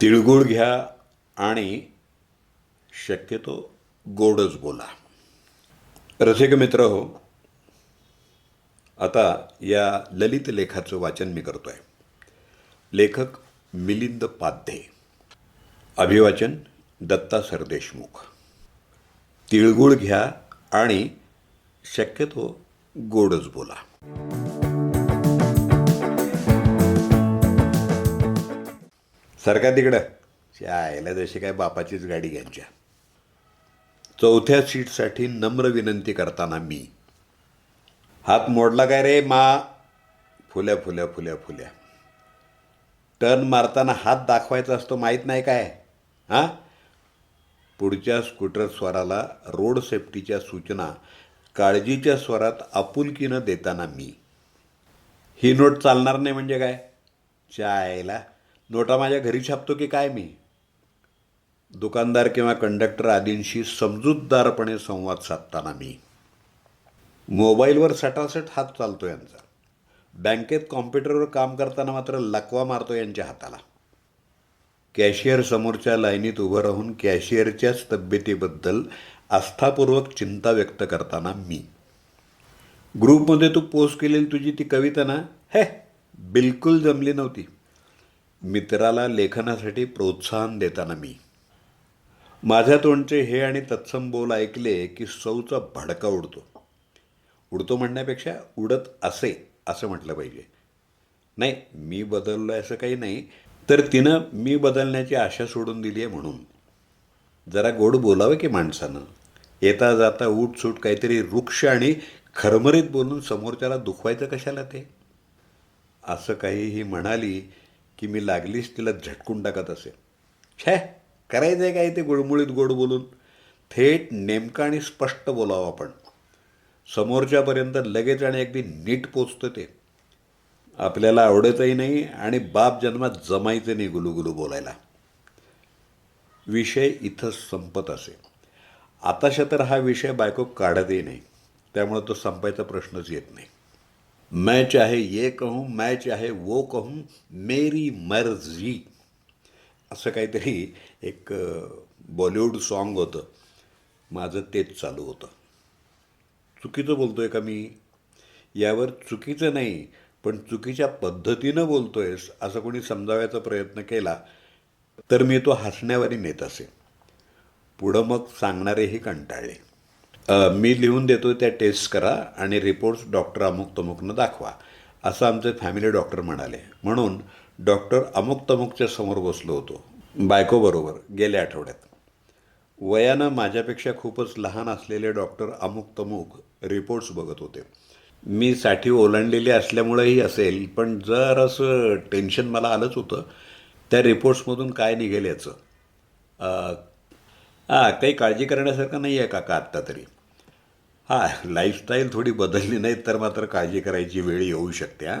तिळगुळ घ्या आणि शक्यतो गोडच बोला. रसिक मित्र हो आता या ललित लेखाचं वाचन मी करतो आहे लेखक मिलिंद पाध्ये. अभिवाचन दत्ता सरदेशमुख. तिळगुळ घ्या आणि शक्यतो गोडच बोला. सरका तिकडं? शाळेला जशी काय बापाचीच गाडी घ्यायच्या चौथ्या सीटसाठी नम्र विनंती करताना मी. हात मोडला काय रे मा? फुल्या फुल्या फुल्या फुल्या. टर्न मारताना हात दाखवायचा असतो माहीत नाही काय? हां? पुढच्या स्कूटर स्वराला रोड सेफ्टीच्या सूचना काळजीच्या स्वरात आपुलकीनं देताना मी. ही नोट चालणार नाही म्हणजे काय? चायला नोटा माझ्या घरी छापतो की काय मी? दुकानदार किंवा कंडक्टर आदींशी समजूतदारपणे संवाद साधताना मी. मोबाईलवर सटासट हात चालतो यांचा. बँकेत कॉम्प्युटरवर काम करताना मात्र लकवा मारतो यांच्या हाताला. कॅशियर समोरच्या लाईनीत उभं राहून कॅशियरच्याच तब्येतीबद्दल आस्थापूर्वक चिंता व्यक्त करताना मी. ग्रुपमध्ये तू पोस्ट केलेली तुझी ती कविता ना? हे बिलकुल जमली नव्हती. मित्राला लेखनासाठी प्रोत्साहन देताना मी. माझ्या तोंडचे हे आणि तत्सम बोल ऐकले की सौचा भडका उडतो. उडतो म्हणण्यापेक्षा उडत असे असं म्हटलं पाहिजे. नाही मी बदललो असं काही नाही तर तिनं मी बदलण्याची आशा सोडून दिली आहे म्हणून. जरा गोड बोलावं की माणसानं? येता जाता उठसूट काहीतरी वृक्ष आणि खरमरीत बोलून समोरच्याला दुखवायचं कशाला ते? असं काहीही म्हणाली की मी लागलीच तिला झटकून टाकत असे. छे करायचं आहे काय ते गुळमुळीत गोड बोलून? थेट नेमकं आणि स्पष्ट बोलावं आपण. समोरच्यापर्यंत लगेच आणि अगदी नीट पोचतं ते. आपल्याला आवडतही नाही आणि बाप जन्मात जमायचं नाही गुलुगुलू बोलायला. विषय इथं संपत असे. आताशा तर हा विषय बायको काढतही नाही. त्यामुळे तो संपायचा प्रश्नच येत नाही. मैं चाहे ये कहूँ मैं चाहे वो कहूँ मेरी मर्जी। असं काहीतरी एक बॉलिवूड सॉन्ग होतं. माझं तेच चालू होतं. चुकीचं बोलतो आहे का मी? यावर चुकीचं नाही पण चुकीच्या पद्धतीनं बोलतो आहेस असं कोणी समजावायचा प्रयत्न केला तर मी तो हसण्यावारी नेत असे. पुढं मग सांगणारेही कंटाळले. मी लिहून देतो त्या टेस्ट करा आणि रिपोर्ट्स डॉक्टर अमुक तमुकनं दाखवा. असं आमचे फॅमिली डॉक्टर म्हणाले. म्हणून डॉक्टर अमुक तमुकच्या समोर बसलो होतो. बायकोबरोबर गेल्या आठवड्यात. वयानं माझ्यापेक्षा खूपच लहान असलेले डॉक्टर अमुक तमुक रिपोर्ट्स बघत होते. मी साठी ओलांडलेली असल्यामुळेही असेल पण जर असं टेन्शन मला आलंच होतं. त्या रिपोर्ट्समधून काय निघेल याचं? हां काही काळजी करण्यासारखं नाही आहे काका आत्ता तरी. हां लाईफस्टाईल थोडी बदलली नाही तर मात्र काळजी करायची वेळ येऊ शकते हां.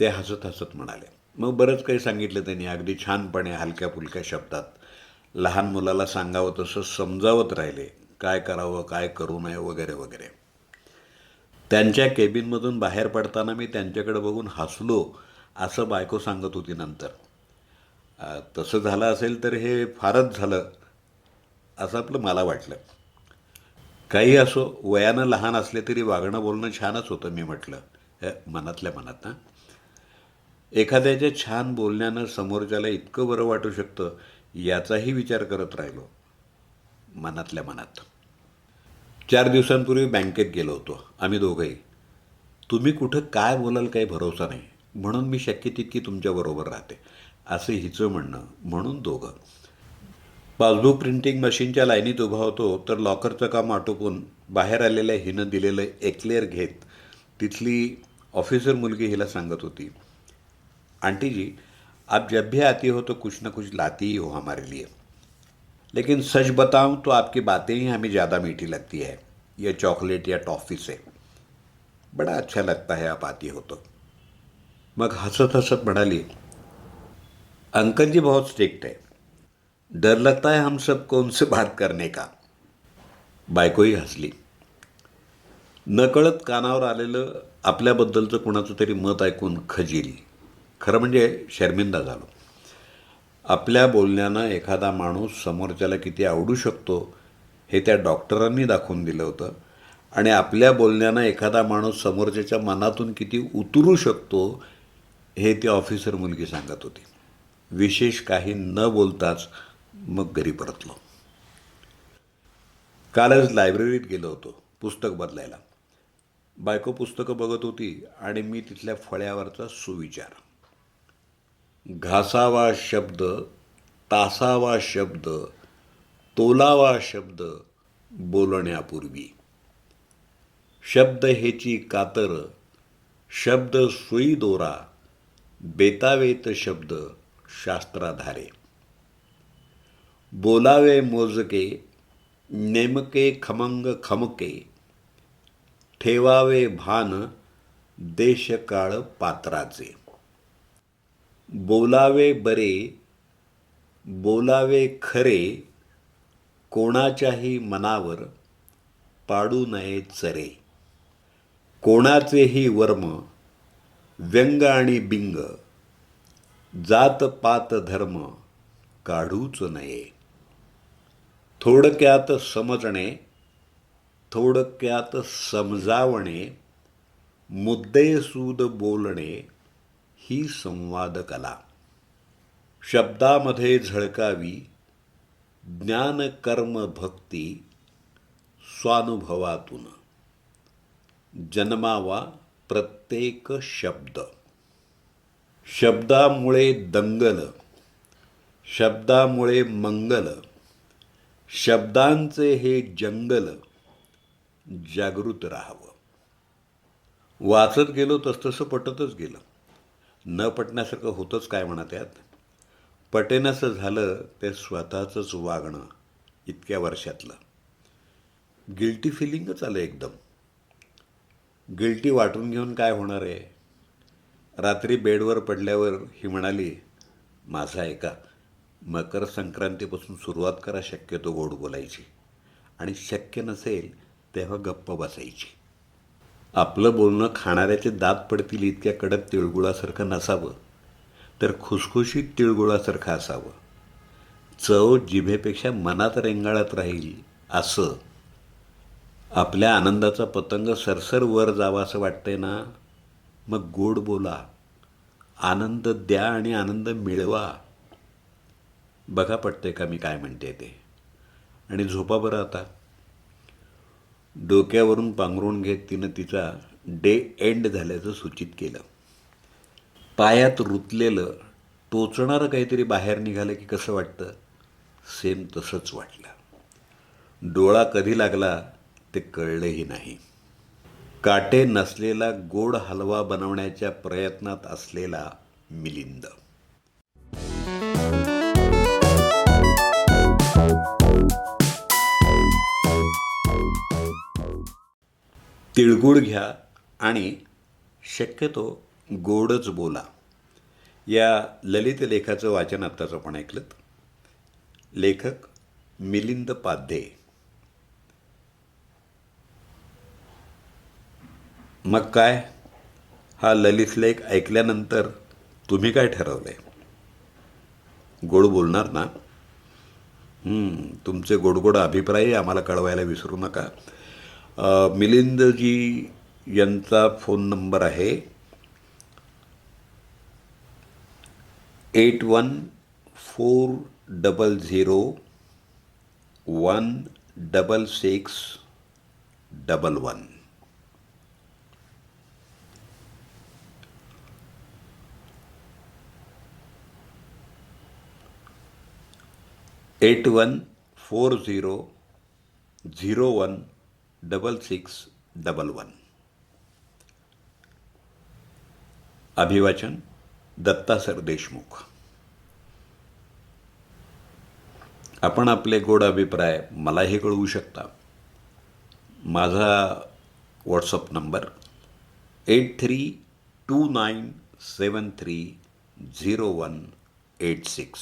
ते हसत हसत म्हणाले. मग बरंच काही सांगितलं त्यांनी. अगदी छानपणे हलक्या फुलक्या शब्दात लहान मुलाला सांगावं तसं समजावत राहिले. काय करावं काय करू नये वगैरे वगैरे. त्यांच्या केबिनमधून बाहेर पडताना मी त्यांच्याकडे बघून हसलो असं बायको सांगत होती नंतर. तसं झालं असेल तर हे फारच झालं असं आपलं मला वाटलं. काही असो वयानं लहान असले तरी वागणं बोलणं छानच होतं मी म्हटलं. मनातल्या मनात ना एखाद्याच्या छान बोलण्यानं समोरच्याला इतकं बरं वाटू शकतं याचाही विचार करत राहिलो मनातल्या मनात. चार दिवसांपूर्वी बँकेत गेलो होतो आम्ही दोघंही. तुम्ही कुठं काय बोलाल काही भरोसा नाही म्हणून मी शक्य तितकी तुमच्याबरोबर राहते असं हिचं म्हणणं म्हणून दोघं. पासबुक प्रिंटिंग मशीनच्या लाईनीत उभा होतो, तर लॉकरचं काम आटोपून बाहेर आलेल्या हिनं दिलेलं एक्लेअर घेत तिथली ऑफिसर मुलगी हिला सांगत होती आंटी जी आप जब भी आती हो तो कुछ ना कुछ लाती ही हो हमारे लिए। लेकिन सच बताऊँ तो आपकी बातें ही हमें ज़्यादा मीठी लगती है। ये चॉकलेट या टॉफ़ी से। बड़ा अच्छा लगता है आप आती हो तो। मग हंसत हंसत म्हणाली, अंकल जी बहुत स्ट्रिक्ट है। डर लगता है हम सबको उनसे बात करने का। बायकोही हसली। नकळत कानावर आलेलं आपल्याबद्दलचं कुणाचं तरी मत ऐकून खजिली। खरं म्हणजे शर्मिंदा झालो। आपल्या बोलण्यानं एखादा माणूस समोरच्याला किती आवडू शकतो हे त्या डॉक्टरांनी दाखवून दिलं होतं आणि आपल्या बोलण्यानं एखादा माणूस समोरच्याच्या मनातून किती उतरू शकतो हे ती ऑफिसर मुलगी सांगत होती। विशेष काही न बोलताच मग घरी परतलो. कालच लायब्ररीत गेलो होतो पुस्तक बदलायला. बायको पुस्तकं बघत होती आणि मी तिथल्या फळ्यावरचा सुविचार. घासावा शब्द तासावा शब्द तोलावा शब्द बोलण्यापूर्वी. शब्द हेची कातर शब्द सुई दोरा बेतावेत शब्द शास्त्राधारे. बोलावे मोजके नेमके खमंग खमके ठेवावे भान देशकाळ पात्राचे. बोलावे बरे बोलावे खरे कोणाच्याही मनावर पाडू नये चरे. कोणाचेही वर्म व्यंग आणि बिंग जात पात धर्म काढूच नये. थोडक्यात समजणे थोडक्यात समजावणे मुद्देसूद बोलणे ही संवाद कला शब्दामध्ये झळकावी ज्ञान कर्म भक्ती स्वानुभवातून. जन्मावा प्रत्येक शब्द. शब्दामुळे दंगल शब्दामुळे मंगल. शब्दांचे हे जंगल जागृत राहावं. वाचत गेलो तसतसं पटतच गेलं. न पटण्यासारखं होतंच काय म्हणा त्यात. पटेनसं झालं ते स्वतःचंच वागणं इतक्या वर्षातलं. गिल्टी फिलिंगच आलं एकदम. गिल्टी वाटून घेऊन काय होणार आहे? रात्री बेडवर पडल्यावर ही म्हणाली माझा ऐका मकर संक्रांतीपासून सुरुवात करा शक्यतो गोड बोलायची. आणि शक्य नसेल तेव्हा गप्प बसायची. आपलं बोलणं खाणाऱ्याचे दात पडतील इतक्या कडक तिळगुळासारखं नसावं तर खुसखुशीत तिळगुळासारखं असावं. चव जिभेपेक्षा मनात रेंगाळत राहील असं. आपल्या आनंदाचा पतंग सरसर वर जावा असं वाटतंय ना? मग गोड बोला. आनंद द्या आणि आनंद मिळवा. बघा पटते का मी काय म्हणते ते. आणि झोपा बरं आता. डोक्यावरून पांघरून घेत तिनं तिचा डे एंड झाल्याचं सूचित केलं. पायात रुतलेलं टोचणारं काहीतरी बाहेर निघालं की कसं वाटतं? सेम तसंच वाटलं. डोळा कधी लागला ते कळलंही नाही. काटे नसलेला गोड हलवा बनवण्याच्या प्रयत्नात असलेला मिलिंद. तिळगुळ घ्या आणि शक्यतो गोडच बोला. या ललित लेखाचं वाचन आत्ताच आपण ऐकलं लेखक मिलिंद पाध्ये. मग काय? हा ललित लेख ऐकल्यानंतर तुम्ही काय ठरवलंय? गोड बोलणार ना? तुमचे गोडगोड अभिप्रायही आम्हाला कळवायला विसरू नका. मिलिंदजी यांचा फ़ोन नंबर आहे eight one four double zero one double six double one. Eight one four zero zero one double six double one अभिवाचन दत्ता सर देशमुख. आपण आपले गोड अभिप्राय मलाही कळवू शकता. माझा WhatsApp number eight three two nine seven three zero one eight six